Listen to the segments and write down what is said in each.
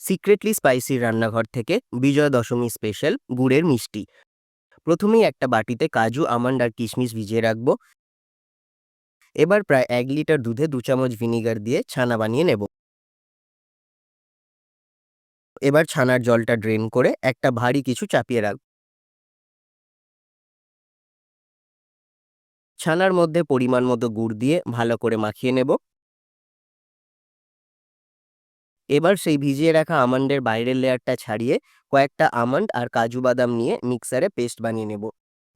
Secretly spicy রান্নাঘর থেকে বিজয় Dashami special গুড়ের মিষ্টি। প্রথমেই একটা বাটিতে কাজু, আমন্ড আর কিশমিশ ভিজিয়ে রাখব। এবার প্রায় এক লিটার দুধে দু চামচ ভিনিগার দিয়ে ছানা বানিয়ে নেব। এবার ছানার জলটা ড্রেন করে একটা ভারী কিছু চাপিয়ে রাখব ছানার মধ্যে পরিমাণ মতো গুড় দিয়ে ভালো করে মাখিয়ে নেব। এবার সেই ভিজিয়ে রাখা আমন্ডের বাইরের লেয়ারটা ছাড়িয়ে কয়েকটা আমন্ড আর কাজু বাদাম নিয়ে মিক্সারে পেস্ট বানিয়ে নেব।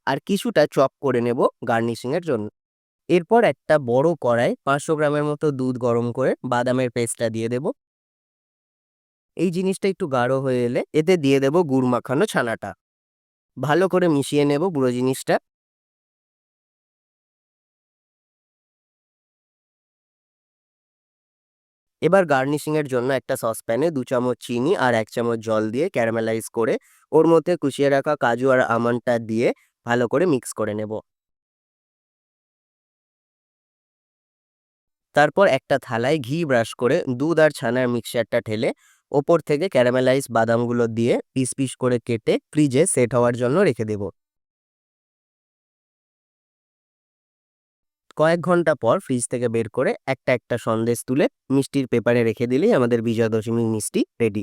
আর কিছুটা চপ করে নেব গার্নিশিংয়ের জন্য। এরপর একটা বড় কড়াই পাঁচশো গ্রামের মতো দুধ গরম করে বাদামের পেস্টটা দিয়ে দেব। এই জিনিসটা একটু গাঢ় হয়ে এলে এতে দিয়ে দেব গুড় মাখানো ছানাটা। ভালো করে মিশিয়ে নেব পুরো জিনিসটা। এবার গার্নিশিংয়ের জন্য একটা সসপ্যানে দু চামচ চিনি আর এক চামচ জল দিয়ে ক্যারামেলাইজ করে ওর মধ্যে কুচিয়ে রাখা কাজু আর আমন্ডটা দিয়ে ভালো করে মিক্স করে নেব। তারপর একটা থালায় ঘি ব্রাশ করে দুধ আর ছানার মিক্সচারটা ঢেলে ওপর থেকে ক্যারামেলাইজ বাদামগুলো দিয়ে পিস পিস করে কেটে ফ্রিজে সেট হওয়ার জন্য রেখে দেব। কয়েক ঘণ্টা পর ফ্রিজ থেকে বের করে একটা একটা সন্দেশ তুলে মিষ্টির পেপারে রেখে দিলেই আমাদের বিজয়া দশমীর মিষ্টি রেডি